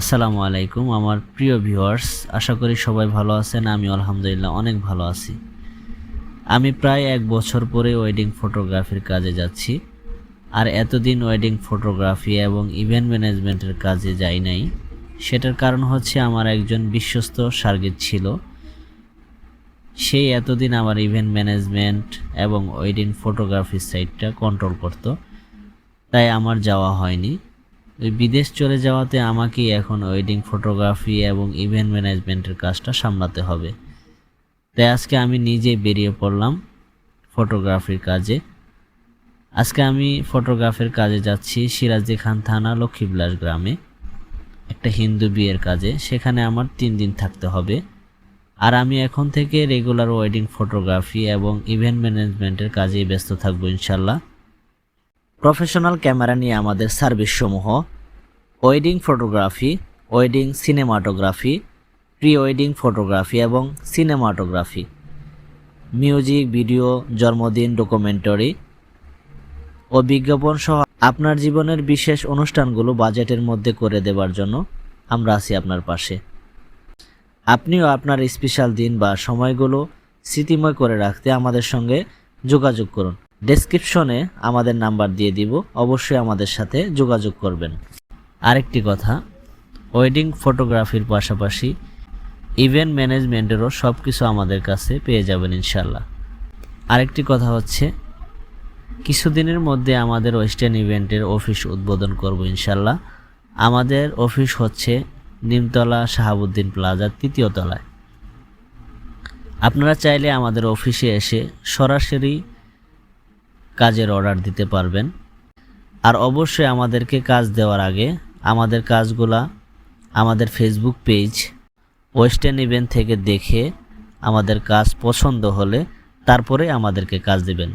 আসসালামু আলাইকুম, আমার প্রিয় ভিউয়ার্স, আশা করি সবাই ভালো আছেন আমি আলহামদুলিল্লাহ অনেক ভালো আছি। আমি প্রায় এক বছর পরে ওয়েডিং ফটোগ্রাফির কাজে যাচ্ছি, আর এতদিন ওয়েডিং ফটোগ্রাফি এবং ইভেন্ট ম্যানেজমেন্টের কাজে যাই নাই। সেটার কারণ হচ্ছে আমার একজন বিশ্বস্ত সার্গিত ছিল। সেই এতদিন আমার ইভেন্ট ম্যানেজমেন্ট এবং ওয়েডিং ফটোগ্রাফির সাইটটা কন্ট্রোল করতো, তাই আমার যাওয়া হয়নি। বিদেশ চলে যাওয়াতে আমাকেই এখন ওয়েডিং ফটোগ্রাফি এবং ইভেন্ট ম্যানেজমেন্টের কাজটা সামলাতে হবে। তাই আজকে আমি নিজে বেরিয়ে পড়লাম ফটোগ্রাফির কাজে। আজকে আমি ফটোগ্রাফির কাজে যাচ্ছি সিরাজি খান থানা, লক্ষ্মীবিলাস গ্রামে। একটা হিন্দু বিয়ের কাজে, সেখানে আমার তিন দিন থাকতে হবে। আর আমি এখন থেকে রেগুলার ওয়েডিং ফটোগ্রাফি এবং ইভেন্ট ম্যানেজমেন্টের কাজেই ব্যস্ত থাকব ইনশাল্লাহ। প্রফেশনাল ক্যামেরা নিয়ে আমাদের সার্ভিসসমূহ wedding photography wedding cinematography pre wedding photography এবং সিনেমাটোগ্রাফি মিউজিক ভিডিও জন্মদিন ডকুমেন্টারি ও বিজ্ঞাপন সহ আপনার জীবনের বিশেষ অনুষ্ঠানগুলো বাজেটের মধ্যে করে দেওয়ার জন্য আমরা আছি আপনার পাশে। আপনিও আপনার স্পেশাল দিন বা সময়গুলো স্মৃতিময় করে রাখতে আমাদের সঙ্গে যোগাযোগ করুন। ডেসক্রিপশনে আমাদের নাম্বার দিয়ে দিব, অবশ্যই আমাদের সাথে যোগাযোগ করবেন। আরেকটি কথা ওয়েডিং ফটোগ্রাফির পাশাপাশি ইভেন্ট ম্যানেজমেন্টেরও সব কিছু আমাদের কাছে পেয়ে যাবেন ইনশাল্লাহ আরেকটি কথা হচ্ছে, কিছুদিনের মধ্যে আমাদের ওয়েস্টার্ন ইভেন্টের অফিস উদ্বোধন করব ইনশাল্লাহ আমাদের অফিস হচ্ছে নিমতলা শাহাবুদ্দিন প্লাজার তৃতীয় তলায়। আপনারা চাইলে আমাদের অফিসে এসে সরাসরি কাজের অর্ডার দিতে পারবেন। আর অবশ্যই আমাদেরকে কাজ দেওয়ার আগে আমাদের কাজগুলা আমাদের ফেসবুক পেজ ওয়েস্টার্ন ইভেন্ট থেকে দেখে আমাদের কাজ পছন্দ হলে তারপরে আমাদেরকে কাজ দেবেন।